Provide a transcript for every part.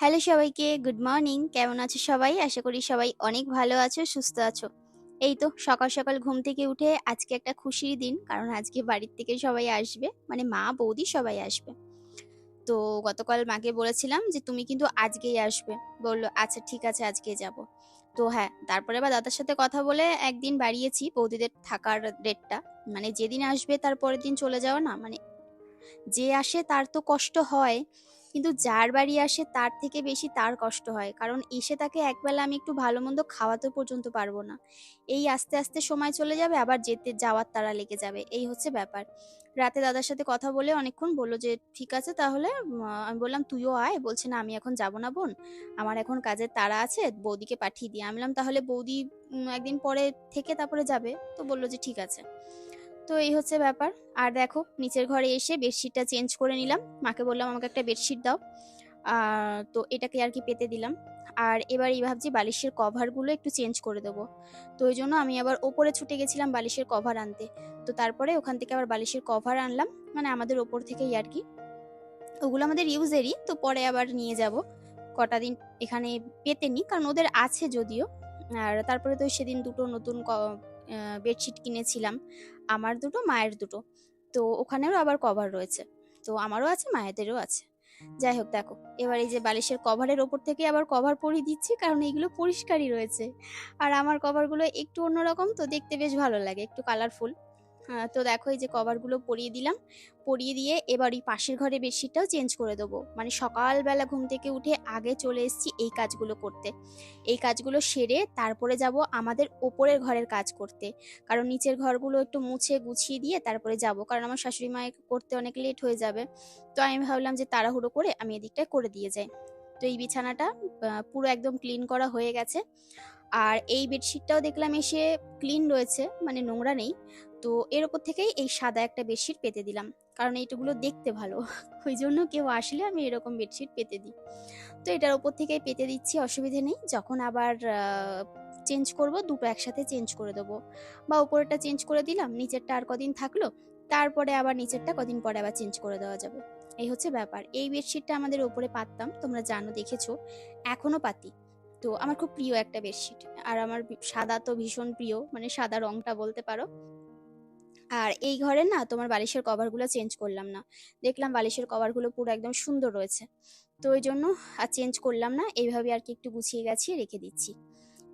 Hello সবাইকে, good morning. কেমন আছো সবাই? আশা করি সবাই অনেক ভালো আছো, সুস্থ আছো। এই তো সকাল সকাল ঘুম থেকে উঠে আজকে একটা খুশির দিন, কারণ আজকে বাড়ির থেকে সবাই আসবে মানে মা, বৌদি সবাই আসবে। তো গতকাল মাকে বলেছিলাম যে, তুমি কিন্তু আজকেই আসবে। বলল আচ্ছা ঠিক আছে আজকে যাব। তো হ্যাঁ তারপরে আবার দাদার সাথে কথা বলে একদিন বাড়িয়েছি বৌদিদের থাকার ডেটটা মানে যেদিন আসবে তার পরের দিন চলে যাওয়া না মানে যে আসে তার তো কষ্ট হয়। কিন্তু যার বাড়ি আসে তার থেকে বেশি তার কষ্ট হয়। কারণ এসে তাকে একবেলা আমি একটু ভালো মন্দ খাওয়াতে পর্যন্ত পারব না। এই আস্তে আস্তে সময় চলে যাবে, আবার যেতে, যাওয়ার তারা লেগে যাবে। এই হচ্ছে ব্যাপার। রাতে দাদার সাথে কথা বলে অনেকক্ষণ বলল যে, ঠিক আছে তাহলে আমি বললাম, তুইও আয়। বলছে, না, আমি এখন যাব না বোন। আমার এখন কাজের তারা আছে, বৌদিকে পাঠিয়ে দিয়ে আমি বললাম, তাহলে বৌদি একদিন পরে থেকে তারপরে যাবে। তো বলল যে, ঠিক আছে। তো এই হচ্ছে ব্যাপার। আর দেখো, নিচের ঘরে এসে বেডশিটটা চেঞ্জ করে নিলাম। মাকে বললাম, আমাকে একটা বেডশিট দাও। তো এটাকে আর কি পেতে দিলাম। আর এবার এই ভাবছি বালিশের কভারগুলো একটু চেঞ্জ করে দেবো। তো ওই জন্য আমি আবার ওপরে ছুটে গেছিলাম বালিশের কভার আনতে। তো তারপরে ওখান থেকে আবার বালিশের কভার আনলাম। মানে আমাদের ওপর থেকেই আর কি। ওগুলো আমাদের ইউজেরই, তো পরে আবার নিয়ে যাব। কটা দিন এখানে পেতে নি, কারণ ওদের আছে যদিও। আর তারপরে তো সেদিন দুটো নতুন বেডশিট কিনেছিলাম। আমার দুটো, মায়ের দুটো। তো ওখানেও আবার কভার রয়েছে। তো আমারও আছে, মায়েদেরও আছে। যাই হোক, দেখো, এবার এই যে বালিশের কভারের ওপর থেকে আবার কভার পরিয়ে দিচ্ছি, কারণ এইগুলো পরিষ্কারই রয়েছে। আর আমার কভারগুলো একটু অন্যরকম, তো দেখতে বেশ ভালো লাগে, একটু কালারফুল তো দেখো এই যে কভারগুলো পরিয়ে দিলাম। পরিয়ে দিয়ে এবার ওই পাশের ঘরে বেডশিটটাও চেঞ্জ করে দেবো। মানে সকালবেলা ঘুম থেকে উঠে আগে চলে এসেছি এই কাজগুলো করতে। এই কাজগুলো সেরে তারপরে যাব আমাদের ওপরের ঘরের কাজ করতে। কারণ নিচের ঘরগুলো একটু মুছে গুছিয়ে দিয়ে তারপরে যাব। কারণ আমার শাশুড়ি মায়ের করতে অনেক লেট হয়ে যাবে। তো আমি ভাবলাম যে তাড়াহুড়ো করে আমি এদিকটায় করে দিয়ে যাই। তো এই বিছানাটা পুরো একদম ক্লিন করা হয়ে গেছে। আর এই বেডশিটটাও দেখলাম এসে ক্লিন রয়েছে মানে নোংরা নেই। তো এর ওপর থেকেই এই সাদা একটা বেডশিট পেতে দিলাম, কারণ এইটুগুলো দেখতে ভালো। ওই জন্য কেউ আসলে আমি এরকম বেডশিট পেতে দিই। তো এটার ওপর থেকেই পেতে দিচ্ছি, অসুবিধে নেই। যখন আবার চেঞ্জ করব, দুটো একসাথে চেঞ্জ করে দেবো। বা উপরেরটা চেঞ্জ করে দিলাম, নিচেরটা আর কদিন থাকল, তারপরে আবার নিচেরটা কদিন পরে আবার চেঞ্জ করে দেওয়া যাবে। এই হচ্ছে ব্যাপার। এই বেডশিটটা আমাদের ওপরে পাততাম, তোমরা জানো, দেখেছ। এখনও পাতি। তো আমার খুব প্রিয় একটা বেডশিট। আর আমার সাদা তো ভীষণ প্রিয় মানে সাদা রংটা বলতে পারো। আর এই ঘরে না তোমার বালিশের কভারগুলো চেঞ্জ করলাম না। দেখলাম বালিশের কভারগুলো পুরো একদম সুন্দর রয়েছে। তো ওই জন্য আর চেঞ্জ করলাম না, এইভাবে আর কি একটু গুছিয়ে গাছিয়ে রেখে দিচ্ছি।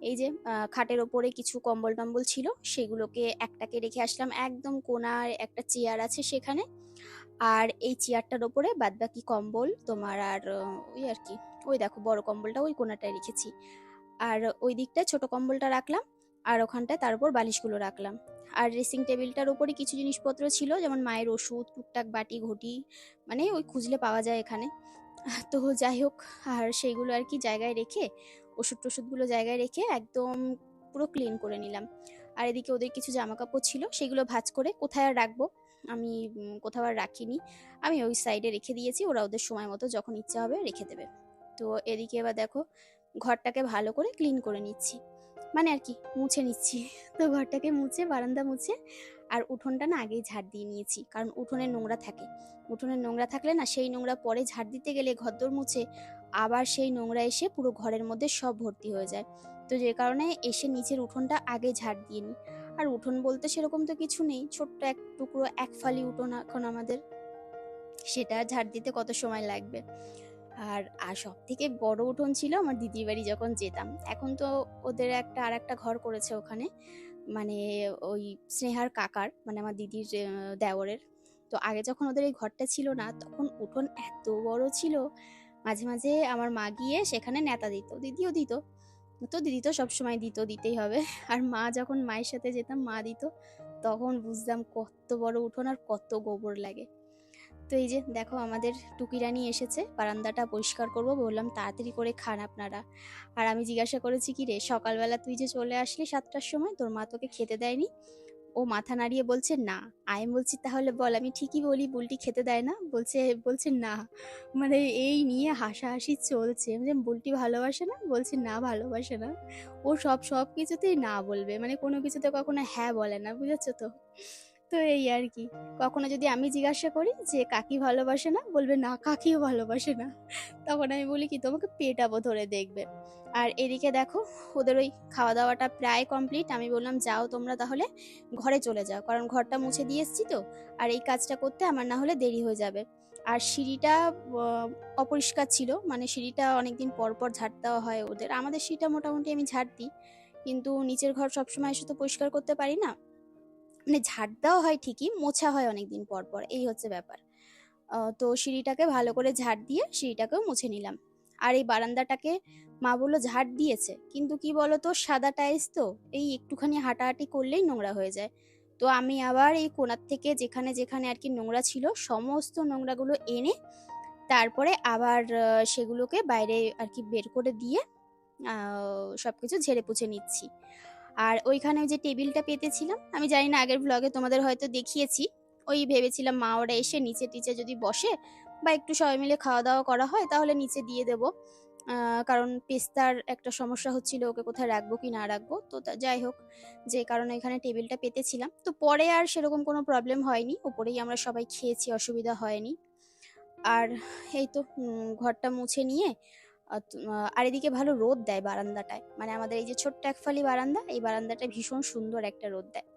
এই যে খাটের ওপরে কিছু কম্বল টম্বল ছিল, সেগুলোকে একটাকে রেখে আসলাম। একদম কোনার একটা চেয়ার আছে সেখানে। আর এই চেয়ারটার ওপরে বাদবাকি কম্বল, তোমার আর ওই আর কি ওই দেখো বড় কম্বলটা ওই কোনাটায় রেখেছি। আর ওই দিকটায় ছোট কম্বলটা রাখলাম আর ওখানটায় তার উপর বালিশগুলো রাখলাম। আর ড্রেসিং টেবিলটার উপরে কিছু জিনিসপত্র ছিল, যেমন মায়ের ওষুধ, টুকটাক বাটি, ঘটি মানে ওই খুঁজলে পাওয়া যায় এখানে। তো যাই হোক, আর সেইগুলো আর কি জায়গায় রেখে, ওষুধ টষুধগুলো জায়গায় রেখে একদম পুরো ক্লিন করে নিলাম। আর এদিকে ওদের কিছু জামা কাপড় ছিল, সেগুলো ভাঁজ করে কোথায় আর রাখব? আমি কোথাও আর রাখিনি। আমি ওই সাইডে রেখে দিয়েছি, ওরা ওদের সময় মতো যখন ইচ্ছা হবে রেখে দেবে। তো এদিকে এবার দেখো ঘরটাকে ভালো করে ক্লিন করে নিচ্ছি। মানে আর কি, মুছে নিচ্ছি। তো ঘরটাকে মুছে, বারান্দা মুছে আর উঠোনটা না আগেই ঝাড় দিয়ে নিয়েছি। কারণ উঠোনে নোংরা থাকে। উঠোনে নোংরা থাকলে না সেই নোংরা পরে ঝাড় দিতে গেলে ঘরদোর মুছে আবার সেই নোংরা এসে পুরো ঘরের মধ্যে সব ভর্তি হয়ে যায়। তো যে কারণে এসে নিচের উঠোনটা আগে ঝাড় দিয়ে নিই। আর উঠোন বলতে সেরকম তো কিছু নেই। ছোট্ট এক টুকরো এক ফালি উঠোন এখন আমাদের। সেটা ঝাড় দিতে কত সময় লাগবে? আর আর সব থেকে বড় উঠোন ছিল আমার দিদির বাড়ি যখন যেতাম। এখন তো ওদের একটা আর একটা ঘর করেছে ওখানে। মানে ওই স্নেহার কাকার মানে আমার দিদির দেওরের। তো আগে যখন ওদের এই ঘরটা ছিল না, তখন উঠোন এত বড় ছিল। মাঝে মাঝে আমার মা গিয়ে সেখানে নেতা দিত, দিদিও দিত। তো দিদি তো সবসময় দিত, দিতেই হবে। আর মা যখন মায়ের সাথে যেতাম, মা দিত, তখন বুঝতাম কত বড় উঠোন আর কত গোবর লাগে। তো এই যে দেখো আমাদের টুকিরানি এসেছে, বারান্দাটা পরিষ্কার করব, বললাম তাড়াতাড়ি করে খান আপনারা। আর আমি জিজ্ঞাসা করেছি, কি রে, সকালবেলা তুই যে চলে আসলি সাতটার সময়, তোর মা তোকে খেতে দেয়নি? ও মাথা নাড়িয়ে বলছে, না। আমি বলছি, তাহলে বল, আমি ঠিকই বলি, বুলটি খেতে দেয় না? বলছে বলছে, না। মানে এই নিয়ে হাসাহাসি চলছে। মানে বুলটি ভালোবাসে না? বলছে, না, ভালোবাসে না। ও সব সব কিছুতেই না বলবে। মানে কোনো কিছুতে কখনো হ্যাঁ বলে না, বুঝেছ তো? তো এই আর কি কখনো যদি আমি জিজ্ঞাসা করি যে, কাকি ভালোবাসে না? বলবে, না, কাকিও ভালোবাসে না। তখন আমি বলি কি, তোমাকে পেটাবো ধরে দেখবে। আর এদিকে দেখো, ওদের ওই খাওয়া দাওয়াটা প্রায় কমপ্লিট। আমি বললাম, যাও তোমরা তাহলে ঘরে চলে যাও। কারণ ঘরটা মুছে দিয়ে এসছি তো। আর এই কাজটা করতে আমার না হলে দেরি হয়ে যাবে। আর সিঁড়িটা অপরিষ্কার ছিল। মানে সিঁড়িটা অনেকদিন পর পর ঝাড় দেওয়া হয় ওদের। আমাদের সিঁড়িটা মোটামুটি আমি ঝাড় দিই। কিন্তু নিচের ঘর সবসময় এসে তো পরিষ্কার করতে পারি না। মানে ঝাড় দেওয়া হয় ঠিকই, মোছা হয় অনেকদিন পর পর, এই হচ্ছে ব্যাপার। তো সিঁড়িটাকে ভালো করে ঝাড় দিয়ে সিঁড়িটাকেও মুছে নিলাম। আর এই বারান্দাটাকে মা বলল ঝাড় দিয়েছে, কিন্তু কি বলতো, সাদা টাইলস তো, এই একটুখানি হাঁটাহাঁটি করলেই নোংরা হয়ে যায়। তো আমি আবার এই কোণার থেকে যেখানে যেখানে আর কি নোংরা ছিল, সমস্ত নোংরাগুলো এনে তারপরে আবার সেগুলোকে বাইরে আর কি বের করে দিয়ে সব কিছু ঝেড়ে পুছে নিচ্ছি। আর ওইখানে ওই যে টেবিলটা পেতেছিলাম, আমি জানি না আগের ব্লগে তোমাদের হয়তো দেখিয়েছি, ওই ভেবেছিলাম মা ওরা এসে নিচে টিচে যদি বসে বা একটু সবাই মিলে খাওয়া দাওয়া করা হয় তাহলে নিচে দিয়ে দেব। কারণ পেস্তার একটা সমস্যা হচ্ছিল, ওকে কোথায় রাখব কি না রাখব, তো যাই হোক, যে কারণে এখানে টেবিলটা পেতেছিলাম। তো পরে আর সেরকম কোনো প্রবলেম হয়নি ওপরেই আমরা সবাই খেয়েছি, অসুবিধা হয়নি। আর এই তো ঘরটা মুছে নিয়ে আর এদিকে ভালো রোদ দেয় বারান্দাটায়। মানে আমাদের এই যে ছোট্ট একফালি বারান্দা, এই বারান্দাটা ভীষণ সুন্দর একটা রোদ দেয়।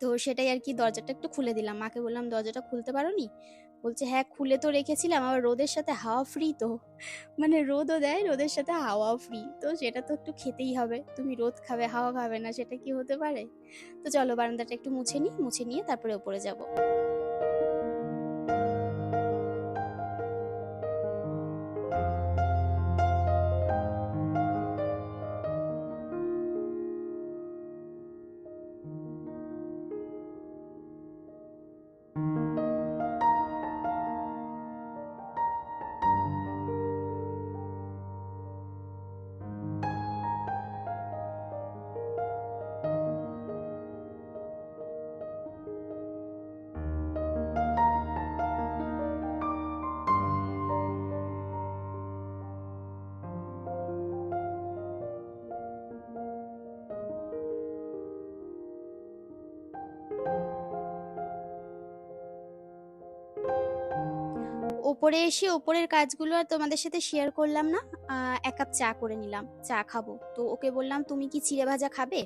তো সেটাই আর কি দরজাটা একটু খুলে দিলাম। মাকে বললাম, দরজাটা খুলতে পারো নি বলছে হ্যাঁ খুলে তো রেখেছিলাম, আবার রোদের সাথে হাওয়া ফ্রি তো। মানে রোদও দেয়, রোদের সাথে হাওয়াও ফ্রি তো সেটা তো একটু খেতেই হবে। তুমি রোদ খাবে, হাওয়া খাবে না, সেটা কি হতে পারে? তো চলো বারান্দাটা একটু মুছে নিই, মুছে নিয়ে তারপরে ওপরে যাব। ওপরে এসে ওপরের কাজগুলো আর তোমাদের সাথে শেয়ার করলাম না এক কাপ চা করে নিলাম, চা খাব। তো ওকে বললাম, তুমি কি চিড়ে ভাজা খাবে?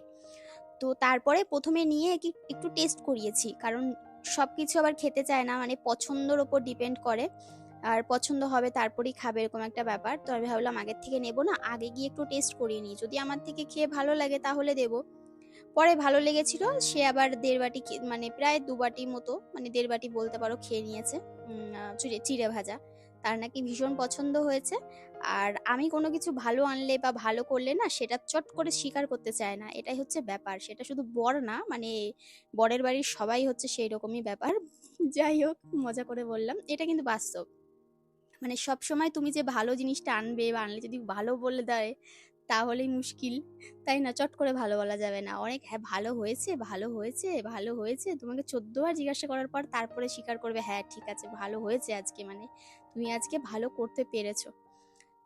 তো তারপরে প্রথমে নিয়ে একটু টেস্ট করিয়েছি, কারণ সব কিছু আবার খেতে চায় না মানে পছন্দর ওপর ডিপেন্ড করে। আর পছন্দ হবে তারপরেই খাবে, এরকম একটা ব্যাপার। তো আমি ভাবলাম আগের থেকে নেব না, আগে গিয়ে একটু টেস্ট করিয়ে নিই। যদি আমার থেকে খেয়ে ভালো লাগে তাহলে দেবো। পরে ভালো লেগেছিল, সে আবার দেড় বাটি মানে প্রায় দু বাটি মতো মানে দেড় বাটি বলতে পারো খেয়ে নিয়েছে চিড়ে চিড়ে ভাজা। তার নাকি ভীষণ পছন্দ হয়েছে। আর আমি কোনো কিছু ভালো আনলে বা ভালো করলে না, সেটা চট করে স্বীকার করতে চায় না। এটাই হচ্ছে ব্যাপার। সেটা শুধু বর না মানে বরের বাড়ির সবাই হচ্ছে সেই রকমই ব্যাপার। যাই হোক, মজা করে বললাম। এটা কিন্তু বাস্তব। মানে সব সময় তুমি যে ভালো জিনিসটা আনবে বা আনলে যদি ভালো বলে দেয় তাহলেই মুশকিল। তাই না? চট করে ভালো বলা যাবে না। অনেক হ্যাঁ ভালো হয়েছে ভালো হয়েছে ভালো হয়েছে। তোমাকে চোদ্দবার জিজ্ঞাসা করার পর তারপরে স্বীকার করবে হ্যাঁ ঠিক আছে, ভালো হয়েছে আজকে মানে। তুমি আজকে ভালো করতে পেরেছ।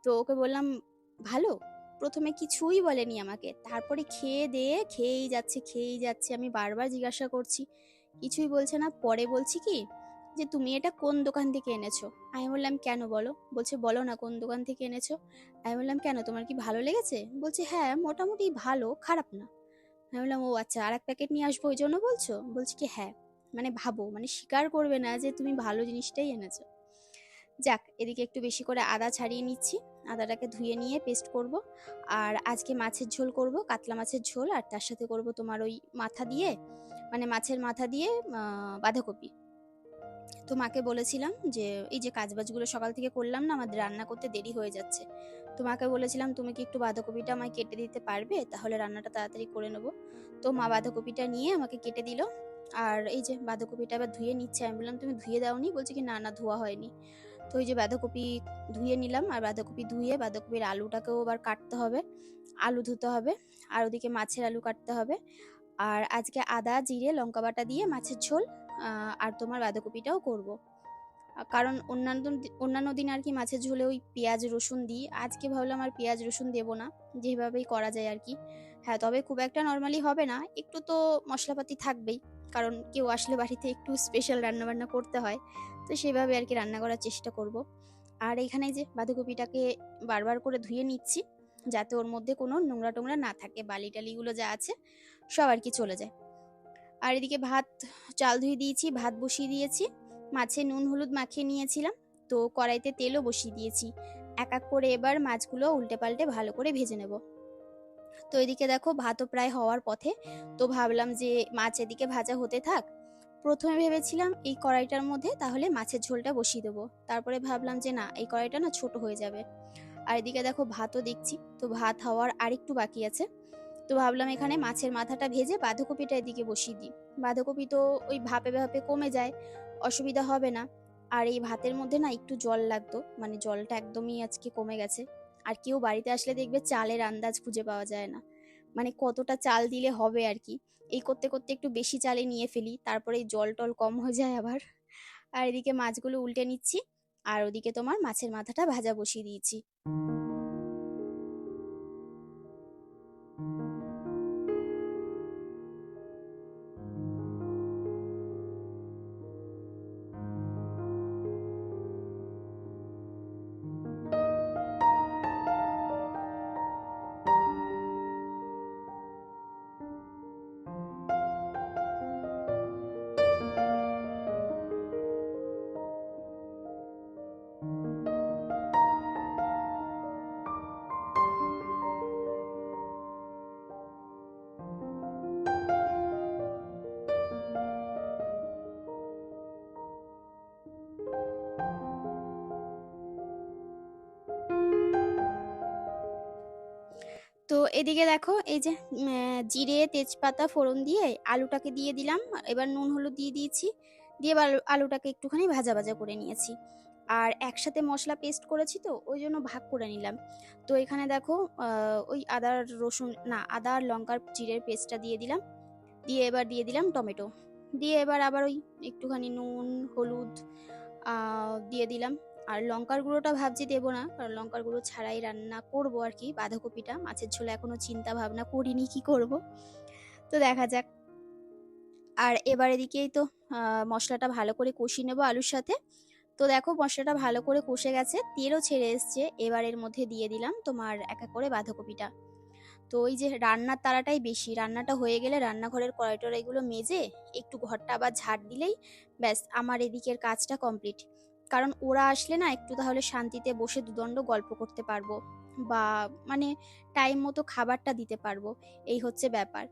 তো ওকে বললাম, ভালো? প্রথমে কিছুই বলেনি আমাকে। তারপরে খেয়ে দিয়ে, খেয়েই যাচ্ছে খেয়েই যাচ্ছে। আমি বারবার জিজ্ঞাসা করছি। কিছুই বলছে না। পরে বলছি কি? যে তুমি এটা কোন দোকান থেকে এনেছো? আমি বললাম, কেন বলো? বলছে, বলো না কোন দোকান থেকে এনেছো? আমি বললাম, কেন, তোমার কি ভালো লেগেছে? বলছে হ্যাঁ মোটামুটি ভালো, খারাপ না। আমি বললাম, ও আচ্ছা আর এক প্যাকেট নিয়ে আসব, ওই জন্য বলছো? বলছে কি হ্যাঁ মানে ভাবো মানে স্বীকার করবে না যে তুমি ভালো জিনিসটাই এনেছো। যাক, এদিকে একটু বেশি করে আদা ছাড়িয়ে নিচ্ছি। আদাটাকে ধুয়ে নিয়ে পেস্ট করব। আর আজকে মাছের ঝোল করব, কাতলা মাছের ঝোল, আর তার সাথে করব তোমার ওই মাথা দিয়ে মানে মাছের মাথা দিয়ে বাঁধাকপি। তো মাকে বলেছিলাম যে, এই যে কাজবাজগুলো সকাল থেকে করলাম না, আমাদের রান্না করতে দেরি হয়ে যাচ্ছে। তো মাকে বলেছিলাম, তুমি কি একটু বাঁধাকপিটা আমায় কেটে দিতে পারবে? তাহলে রান্নাটা তাড়াতাড়ি করে নেব। তো মা বাঁধাকপিটা নিয়ে আমাকে কেটে দিল। আর এই যে বাঁধাকপিটা আবার ধুয়ে নিচ্ছে, আমি বললাম, তুমি ধুয়ে দাওনি? বলছে কি, না না, ধোয়া হয়নি। তো ওই যে বাঁধাকপি ধুয়ে নিলাম, আর বাঁধাকপি ধুয়ে বাঁধাকপির আলুটাকেও আবার কাটতে হবে, আলু ধুতে হবে, আর ওদিকে মাছের আলু কাটতে হবে। আর আজকে আদা, জিরে, লঙ্কা বাটা দিয়ে মাছের ঝোল আর তোমার বাঁধাকপিটাও করব। কারণ অন্যান্য অন্যান্য দিন আর কি মাছের ঝোলে ওই পেঁয়াজ, রসুন দিই। আজকে ভাবলাম আর পেঁয়াজ, রসুন দেবো না, যেভাবেই করা যায় আর কি। হ্যাঁ তবে খুব একটা নর্মালি হবে না, একটু তো মশলাপাতি থাকবেই, কারণ কেউ আসলে বাড়িতে একটু স্পেশাল রান্নাবান্না করতে হয়, তো সেভাবে আর কি রান্না করার চেষ্টা করব। আর এখানে যে বাঁধাকপিটাকে বারবার করে ধুয়ে নিচ্ছি, যাতে ওর মধ্যে কোনো নোংরা টোংরা না থাকে বালি টালিগুলো যা আছে, সব আর কি চলে যায়। আর এদিকে ভাত, চাল ধুয়ে দিয়েছি, ভাত বসিয়ে দিয়েছি। মাছে নুন, হলুদ মাখিয়ে নিয়েছিলাম। তো কড়াইতে তেলও বসিয়ে দিয়েছি। এক এক করে এবার মাছগুলো উল্টে পাল্টে ভালো করে ভেজে নেব। তো এদিকে দেখো, ভাতও প্রায় হওয়ার পথে। তো ভাবলাম যে মাছ এদিকে ভাজা হতে থাক। প্রথমে ভেবেছিলাম এই কড়াইটার মধ্যে তাহলে মাছের ঝোলটা বসিয়ে দেবো। তারপরে ভাবলাম যে না, এই কড়াইটা না ছোট হয়ে যাবে। আর এদিকে দেখো, ভাতও দেখছি। তো ভাত হওয়ার আরেকটু বাকি আছে। তো ভাবলাম এখানে মাছের মাথাটা ভেজে বাঁধাকপিটা এদিকে বসিয়ে দিই। বাঁধাকপি তো ওই ভাপে ভাপে কমে যায় অসুবিধা হবে না। আর এই ভাতের মধ্যে না একটু জল লাগতো মানে জলটা একদমই আজকে কমে গেছে। আর কেউ বাড়িতে আসলে দেখবে চালের আন্দাজ খুঁজে পাওয়া যায় না। মানে কতটা চাল দিলে হবে আর কি। এই করতে করতে একটু বেশি চালে নিয়ে ফেলি তারপরে জল টল কম হয়ে যায় আবার। আর এদিকে মাছগুলো উল্টে নিচ্ছি আর ওদিকে তোমার মাছের মাথাটা ভাজা বসিয়ে দিয়েছি। তো এদিকে দেখো, এই যে জিরে, তেজপাতা, ফোড়ন দিয়ে আলুটাকে দিয়ে দিলাম। এবার নুন, হলুদ দিয়ে দিয়েছি। দিয়ে এবার আলুটাকে একটুখানি ভাজা ভাজা করে নিয়েছি। আর একসাথে মশলা পেস্ট করেছি তো, ওই জন্য ভাগ করে নিলাম। তো এখানে দেখো ওই আদার রসুন, না, আদা আর লঙ্কার জিরের পেস্টটা দিয়ে দিলাম। দিয়ে এবার দিয়ে দিলাম টমেটো। দিয়ে এবার আবার ওই একটুখানি নুন, হলুদ দিয়ে দিলাম। আর লঙ্কার গুঁড়োটা ভাবছি দেবো না, কারণ লঙ্কার গুঁড়ো ছাড়াই রান্না করব আর কি, বাঁধাকপিটা। মাছের ঝোলে এখনও চিন্তা ভাবনা করিনি কি করব। তো দেখা যাক। আর এবার এদিকেই তো মশলাটা ভালো করে কষিয়ে নেব আলুর সাথে। তো দেখো, মশলাটা ভালো করে কষে গেছে, তেলও ছেড়ে এসছে। এবার এর মধ্যে দিয়ে দিলাম তোমার এক এক করে বাঁধাকপিটা। তো ওই যে রান্নার তাড়াটাই বেশি, রান্নাটা হয়ে গেলে রান্নাঘরের কড়াই টড়াইগুলো মেজে একটু ঘরটা আবার ঝাড় দিলেই ব্যাস, আমার এদিকের কাজটা কমপ্লিট। কারণ ওরা আসলে না একটু তাহলে শান্তিতে বসে দুদণ্ড গল্প করতে পারব বা মানে টাইম মতো খাবারটা দিতে পারব, এই হচ্ছে ব্যাপার।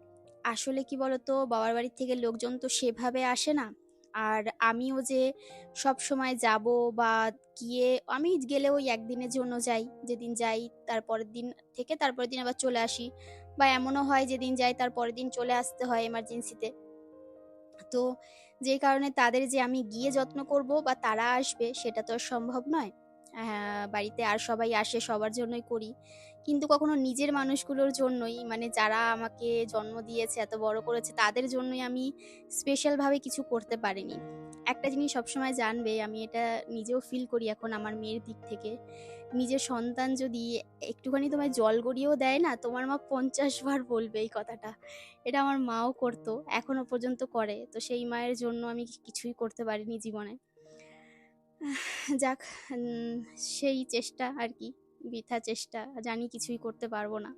আসলে কি বলতো, বাবার বাড়ির থেকে লোকজন তো সেভাবে আসে না। আর আমিও যে সব সময় যাব বা গিয়ে, আমি গেলে ওই একদিনের জন্য যাই, যেদিন যাই তারপরের দিন থেকে তারপরের দিন আবার চলে আসি। বা এমনও হয় যেদিন যাই তার পরের দিন চলে আসতে হয় এমার্জেন্সিতে তো যে কারণে তাদের যে আমি গিয়ে যত্ন করব বা তারা আসবে, সেটা তো সম্ভব নয়। বাড়িতে আর সবাই আসে, সবার জন্যই করি। কিন্তু কখনো নিজের মানুষগুলোর জন্যই মানে যারা আমাকে জন্ম দিয়েছে, এত বড় করেছে, তাদের জন্যই আমি স্পেশালভাবে কিছু করতে পারিনি। একটা জিনিস সবসময় জানবে, আমি এটা নিজেও ফিল করি এখন আমার মেয়ের দিক থেকে। নিজের সন্তান যদি একটুখানি তোমায় জল গড়িয়েও দেয় না, তোমার মা পঞ্চাশ বার বলবে এই কথাটা। এটা আমার মাও করতো এখনও পর্যন্ত করে। তো সেই মায়ের জন্য আমি কিছুই করতে পারিনি জীবনে। যাক সেই চেষ্টা আর কি। বৃথা চেষ্টা, জানি কিছুই করতে পারব না।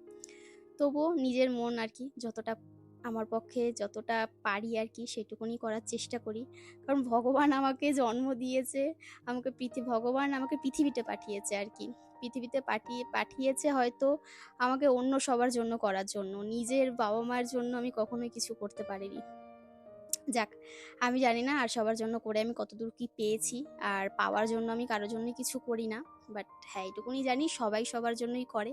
তবুও নিজের মন আর কি, যতটা আমার পক্ষে যতটা পারি আর কি, সেটুকুনি করার চেষ্টা করি। কারণ ভগবান আমাকে জন্ম দিয়েছে, আমাকে পৃথিবী ভগবান আমাকে পৃথিবীতে পাঠিয়েছে আর কি। পৃথিবীতে পাঠিয়ে, পাঠিয়েছে হয়তো আমাকে অন্য সবার জন্য করার জন্য, নিজের বাবা মায়ের জন্য আমি কখনোই কিছু করতে পারিনি। যাক, আমি জানি না আর সবার জন্য করে আমি কতদূর কি পেয়েছি আর পাওয়ার জন্য আমি কারোর জন্য কিছু করি না বাট হ্যাঁ এইটুকুনি জানি সবাই সবার জন্যই করে।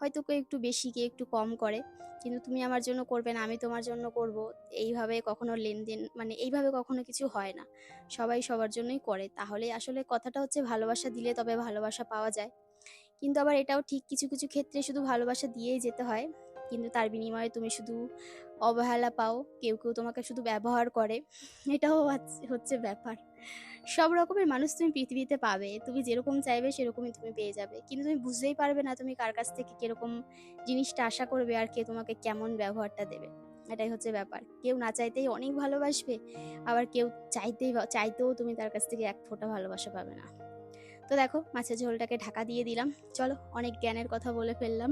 হয়তো কেউ একটু বেশি, কেউ একটু কম করে, কিন্তু তুমি আমার জন্য করবে না, আমি তোমার জন্য করব। এইভাবে কখনো লেনদেন মানে এইভাবে কখনো কিছু হয় না। সবাই সবার জন্যই করে। তাহলে আসলে কথাটা হচ্ছে ভালোবাসা দিলে তবে ভালোবাসা পাওয়া যায়। কিন্তু আবার এটাও ঠিক কিছু কিছু ক্ষেত্রে শুধু ভালোবাসা দিয়েই যেতে হয়। কিন্তু তার বিনিময়ে তুমি শুধু অবহেলা পাও, কেউ কেউ তোমাকে শুধু ব্যবহার করে। এটাও হচ্ছে- ব্যাপার। সব রকমের মানুষ তুমি পৃথিবীতে পাবে। তুমি যেরকম চাইবে সেরকমই তুমি পেয়ে যাবে। কিন্তু তুমি বুঝতেই পারবে না তুমি কার কাছ থেকে কীরকম জিনিসটা আশা করবে আর কে তোমাকে কেমন ব্যবহারটা দেবে। এটাই হচ্ছে ব্যাপার। কেউ না চাইতেই অনেক ভালোবাসবে, আবার কেউ চাইতেই চাইতেও তুমি তার কাছ থেকে এক ফোঁটা ভালোবাসা পাবে না। তো দেখো, মাছের ঝোলটাকে ঢাকা দিয়ে দিলাম। চলো, অনেক জ্ঞানের কথা বলে ফেললাম।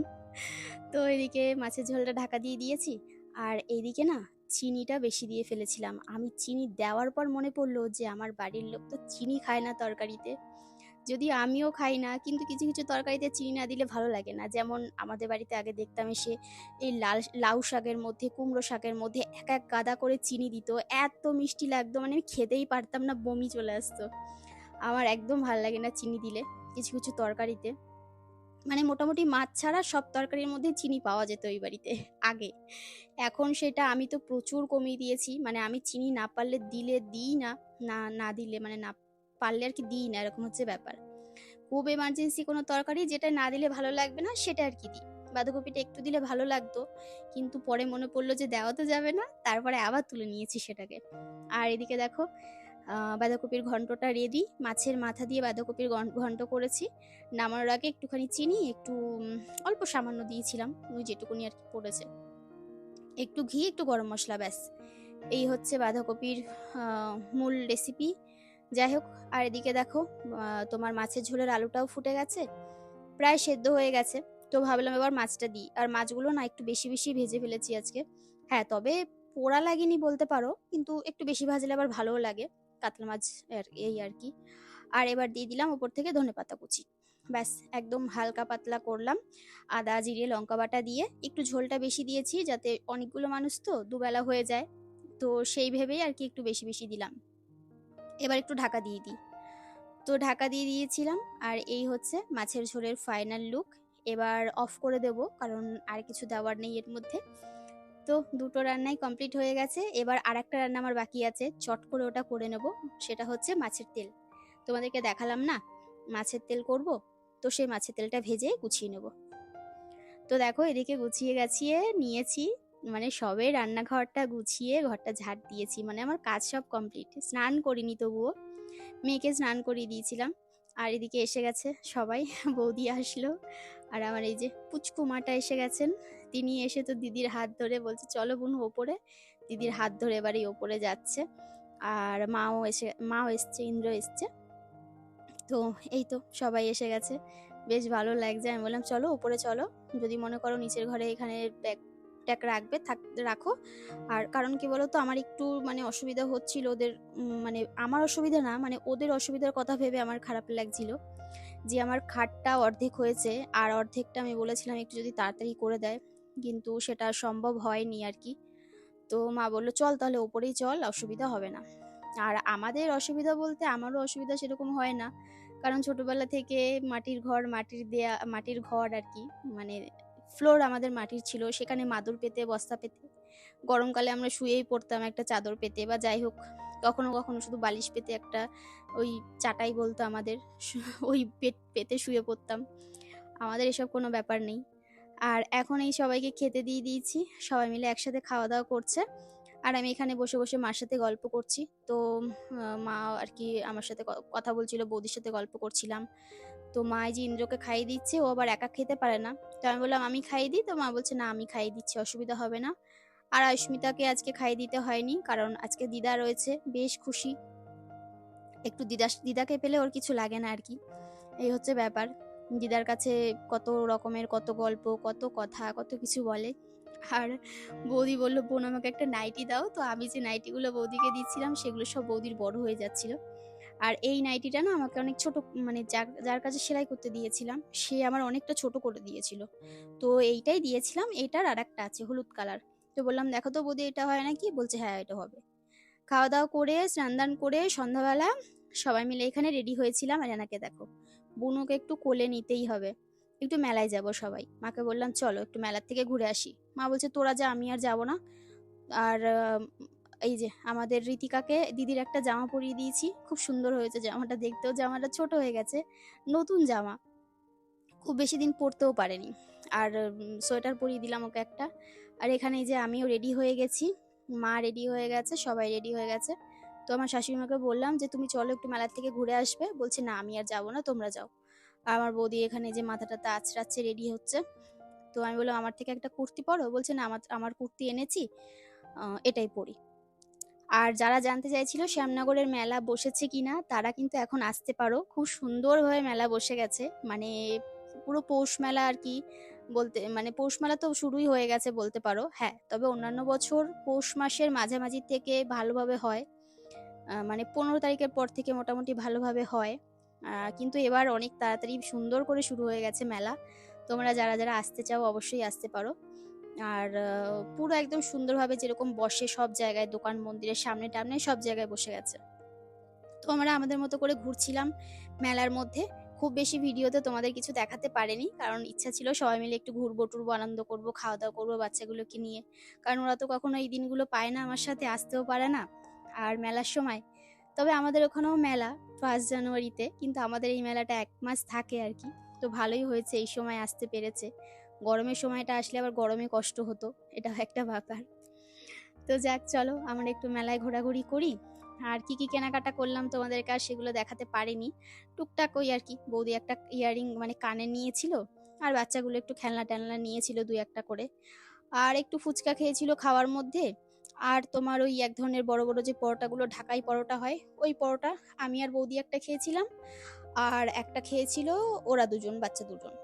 তো এদিকে মাছের ঝোলটা ঢাকা দিয়ে দিয়েছি। আর এইদিকে না, চিনিটা বেশি দিয়ে ফেলেছিলাম। আমি চিনি দেওয়ার পর মনে পড়ল যে, আমার বাড়ির লোক তো চিনি খায় না তরকারিতে। যদি আমিও খাই না, কিন্তু কিছু কিছু তরকারিতে চিনি না দিলে ভালো লাগে না। যেমন আমাদের বাড়িতে আগে দেখতাম এসে এই লাল, লাউ শাকের মধ্যে, কুমড়ো শাকের মধ্যে এক এক গাদা করে চিনি দিত। এত মিষ্টি লাগতো মানে আমি খেতেই পারতাম না, বমি চলে আসতো। আমার একদম ভালো লাগে না চিনি দিলে, কিছু কিছু তরকারিতে। মানে মোটামুটি মাছ ছাড়া সব তরকারির মধ্যে চিনি পাওয়া যেত ওই বাড়িতে, আগে। এখন সেটা আমি তো প্রচুর কমিয়ে দিয়েছি মানে আমি চিনি না পারলে দিলে দিই না না না দিলে মানে না পারলে আর কি দিই না, এরকম হচ্ছে ব্যাপার। খুব এমার্জেন্সি কোনো তরকারি যেটা না দিলে ভালো লাগবে না, সেটা আর কি দিই। বাঁধাকপিটা একটু দিলে ভালো লাগতো, কিন্তু পরে মনে পড়ল যে দেওয়া তো যাবে না, তারপরে আবার তুলে নিয়েছি সেটাকে। আর এদিকে দেখো বাঁধাকপির ঘন্টটা রেডি মাছের মাথা দিয়ে বাঁধাকপির ঘন্ট করেছি। নামানোর আগে একটুখানি চিনি, একটু অল্প সামান্য দিয়েছিলাম, ওই যেটুকুনি আর কি পড়েছে। একটু ঘি, একটু গরম মশলা, ব্যাস। এই হচ্ছে বাঁধাকপির মূল রেসিপি যাই হোক, আর এদিকে দেখো তোমার মাছের ঝোলের আলুটাও ফুটে গেছে, প্রায় সেদ্ধ হয়ে গেছে। তো ভাবলাম এবার মাছটা দিই। আর মাছগুলো না একটু বেশি বেশি ভেজে ফেলেছি আজকে। হ্যাঁ তবে পোড়া লাগেনি বলতে পারো, কিন্তু একটু বেশি ভাজলে আবার ভালোও লাগে। কাতলা মাছ এই আর কি। আর এবার দিয়ে দিলাম ওপর থেকে ধনে পাতা কুচি। ব্যাস, একদম হালকা পাতলা করলাম। আদা, জিরে, লঙ্কা বাটা দিয়ে একটু ঝোলটা বেশি দিয়েছি যাতে অনেকগুলো মানুষ তো দুবেলা হয়ে যায়। তো সেই ভেবেই আর কি একটু বেশি বেশি দিলাম। এবার একটু ঢাকা দিয়ে দিই। তো ঢাকা দিয়ে দিয়েছিলাম আর এই হচ্ছে মাছের ঝোলের ফাইনাল লুক এবার অফ করে দেব, কারণ আর কিছু দেওয়ার নেই এর মধ্যে। তো দুটো রান্নাই কমপ্লিট হয়ে গেছে। এবার আর একটা রান্না আমার বাকি আছে। চট করে ওটা করে নেব। সেটা হচ্ছে মাছের তেল। তোমাদেরকে দেখালাম না? মাছের তেল করব। তো সেই মাছের তেলটা ভেজে গুছিয়ে নেব। তো দেখো, এদিকে গুছিয়ে গাছিয়ে নিয়েছি। মানে সবে রান্নাঘরটা গুছিয়ে ঘরটা ঝাড় দিয়েছি। মানে আমার কাজ সব কমপ্লিট স্নান করিনি তবুও। মেয়েকে স্নান করিয়ে দিয়েছিলাম। আর এদিকে এসে গেছে সবাই, বৌদি আসলো। আর আমার এই যে পুচকুমাটা এসে গেছেন, তিনি এসে তো দিদির হাত ধরে বলছে, চলো বোন ওপরে। দিদির হাত ধরে এবারে ওপরে যাচ্ছে। আর মাও এসে, মাও এসছে, ইন্দ্র এসছে। তো এই তো সবাই এসে গেছে। বেশ ভালো লাগছে। আমি বললাম, চলো ওপরে চলো। যদি মনে করো নিচের ঘরে এখানে ব্যাগ ট্যাগ রাখবে, থাক, রাখো। আর কারণ কি বলতো, আমার একটু মানে অসুবিধা হচ্ছিল ওদের মানে আমার অসুবিধা না মানে ওদের অসুবিধার কথা ভেবে আমার খারাপ লাগছিল। যে আমার খাটটা অর্ধেক হয়েছে, আর অর্ধেকটা আমি বলেছিলাম একটু যদি তাড়াতাড়ি করে দেয়, কিন্তু সেটা সম্ভব হয়নি আর কি। তো মা বলল, চল তাহলে ওপরেই চল, অসুবিধা হবে না। আর আমাদের অসুবিধা বলতে আমারও অসুবিধা সেরকম হয় না। কারণ ছোটবেলা থেকে মাটির ঘর, মাটির দেয়া, মাটির ঘর আর কি মানে ফ্লোর আমাদের মাটির ছিল, সেখানে মাদুর পেতে, বস্তা পেতে। গরমকালে আমরা শুয়েই পড়তাম একটা চাদর পেতে বা যাই হোক, কখনো কখনো শুধু বালিশ পেতে একটা ওই চাটাই বলতো আমাদের, ওই পেট পেতে শুয়ে পড়তাম। আমাদের এসব কোনো ব্যাপার নেই। আর এখন এই সবাইকে খেতে দিয়ে দিয়েছি, সবাই মিলে একসাথে খাওয়া দাওয়া করছে। আর আমি এখানে বসে বসে মার সাথে গল্প করছি। তো মা আর কি আমার সাথে কথা বলছিল, বৌদির সাথে গল্প করছিলাম। তো মা এই যে ইন্দ্রকে খাইয়ে দিচ্ছে, ও আবার একা খেতে পারে না। তো আমি বললাম, আমি খাইয়ে দিই? তো মা বলছে, না, আমি খাইয়ে দিচ্ছি, অসুবিধা হবে না। আর অস্মিতাকে আজকে খাইয়ে দিতে হয়নি, কারণ আজকে দিদা রয়েছে, বেশ খুশি। একটু দিদা, দিদাকে পেলে ওর কিছু লাগে না আর কি এই হচ্ছে ব্যাপার। দিদার কাছে কত রকমের, কত গল্প, কত কথা, কত কিছু বলে। আর বৌদি বলল, বোন, আমাকে একটা নাইটি দাও। তো আমি যে নাইটিগুলো বৌদিকে দিচ্ছিলাম, সেগুলো সব বৌদির বড় হয়ে যাচ্ছিল। আর এই নাইটিটা না আমাকে অনেক ছোট মানে যার যার কাছে সেলাই করতে দিয়েছিলাম, সে আমার অনেকটা ছোট করে দিয়েছিল। তো এইটাই দিয়েছিলাম এইটার আর একটা আছে, হলুদ কালার। তো বললাম, দেখো তো বৌদি, এটা হয় নাকি? বলছে হ্যাঁ এটা হবে। খাওয়া দাওয়া করে স্নান দান করে, সন্ধ্যাবেলা সবাই মিলে এখানে রেডি হয়েছিলাম। আর এনাকে দেখো, বুনুকে একটু কোলে নিতেই হবে। একটু মেলায় যাব সবাই। মাকে বললাম, চলো একটু মেলার থেকে ঘুরে আসি। মা বলছে, তোরা যা, আমি আর যাব না। আর এই যে আমাদের রীতিকাকে দিদির একটা জামা পরিয়ে দিয়েছি। খুব সুন্দর হয়েছে জামাটা, দেখতেও জামাটা ছোট হয়ে গেছে, নতুন জামা। খুব বেশি দিন পরতেও পারেনি। আর সোয়েটার পরিয়ে দিলাম ওকে একটা। আর এখানে যে আমিও রেডি হয়ে গেছি। মা রেডি হয়ে গেছে, সবাই রেডি হয়ে গেছে। তো আমার শাশুড়ি মাকে বললাম যে, তুমি চলো একটু মেলার থেকে ঘুরে আসবে। বলছে, না, আমি আর যাব না, তোমরা যাও। আমার বৌদি এখানে যে মাথাটাতে আছড়াচ্ছে রেডি হচ্ছে। তো আমি বললাম, আমার থেকে একটা কুর্তি পরো? বলছে, না, আমার আমার কুর্তি এনেছি এটাই পরি। আর যারা জানতে চাইছিল শ্যামনগরের মেলা বসেছে কিনা, তারা কিন্তু এখন আসতে পারো। খুব সুন্দরভাবে মেলা বসে গেছে। মানে পুরো পৌষ মেলা আর কি বলতে মানে পৌষ মেলা তো শুরুই হয়ে গেছে বলতে পারো হ্যাঁ। তবে অন্যান্য বছর পৌষ মাসের মাঝামাঝি থেকে ভালোভাবে হয়। মানে পনেরো তারিখের পর থেকে মোটামুটি ভালোভাবে হয়। কিন্তু এবার অনেক তাড়াতাড়ি সুন্দর করে শুরু হয়ে গেছে মেলা। তোমরা যারা যারা আসতে চাও অবশ্যই আসতে পারো। আর পুরো একদম সুন্দরভাবে যেরকম বসে সব জায়গায়, দোকান, মন্দিরের সামনে টামনে সব জায়গায় বসে গেছে। তো আমরা আমাদের মতো করে ঘুরছিলাম মেলার মধ্যে। খুব বেশি ভিডিওতে তোমাদের কিছু দেখাতে পারেনি, কারণ ইচ্ছা ছিল সবাই মিলে একটু ঘুরবো, টুরবো, আনন্দ করব খাওয়া দাওয়া করব বাচ্চাগুলোকে নিয়ে। কারণ ওরা তো কখনো এই দিনগুলো পায় না, আমার সাথে আসতেও পারে না। আর মেলার সময় তবে আমাদের ওখানেও মেলা ফার্স্ট জানুয়ারিতে কিন্তু আমাদের এই মেলাটা এক মাস থাকে আর কি। তো ভালোই হয়েছে, এই সময় আসতে পেরেছে। গরমের সময়টা আসলে আবার গরমে কষ্ট হতো, এটাও একটা ব্যাপার। তো যাক, চলো আমরা একটু মেলায় ঘোরাঘুরি করি। আর কি কি কেনাকাটা করলাম তোমাদেরকে আর সেগুলো দেখাতে পারিনি। টুকটাক ওই আর কি, বৌদি একটা ইয়ারিং মানে কানে নিয়েছিল, আর বাচ্চাগুলো একটু খেলনা টেলনা নিয়েছিল দুই একটা করে। আর একটু ফুচকা খেয়েছিল খাওয়ার মধ্যে। আর তোমার ওই এক ধরনের বড় বড় যে পরোটাগুলো ঢাকাই পরোটা হয়, ওই পরোটা আমি আর বৌদি একটা খেয়েছিলাম। আর একটা খেয়েছিল ওরা দুজন, বাচ্চা দুজন।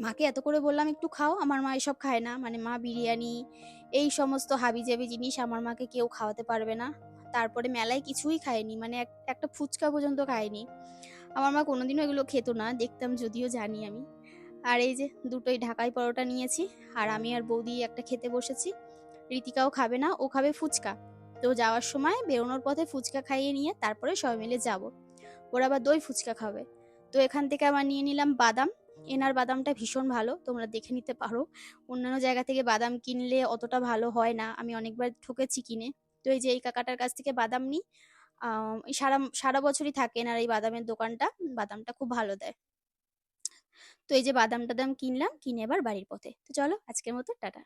মাকে এত করে বললাম, একটু খাও, আমার মা এসব খায় না। মানে মা বিরিয়ানি, এই সমস্ত হাবিজাবি জিনিস আমার মাকে কেউ খাওয়াতে পারবে না। তারপরে মেলায় কিছুই খায়নি মানে একটা ফুচকা পর্যন্ত খায়নি। আমার মা কোনোদিনও এগুলো খেত না, দেখতাম যদিও জানি আমি। আর এই যে দুটোই ঢাকাই পরোটা নিয়েছি, আর আমি আর বৌদি একটা খেতে বসেছি। রীতিকাও খাবে না, ও খাবে ফুচকা। তো যাওয়ার সময় বেরোনোর পথে ফুচকা খাইয়ে নিয়ে তারপরে সবাই মিলে যাব। ওরা আবার দই ফুচকা খাবে। তো এখান থেকে আবার নিয়ে নিলাম বাদাম। এনার বাদামটা ভীষণ ভালো, তোমরা দেখে নিতে পারো। অন্যান্য জায়গা থেকে বাদাম কিনলে অতটা ভালো হয় না, আমি অনেকবার ঠকেছি কিনে। তো এই যে এই কাকাটার কাছ থেকে বাদাম নিই সারা সারা বছরই থাকে এনার এই বাদামের দোকানটা, বাদামটা খুব ভালো দেয়। তো এই যে বাদাম টাদাম কিনলাম, কিনে এবার বাড়ির পথে। তো চলো, আজকের মতো, টাটা।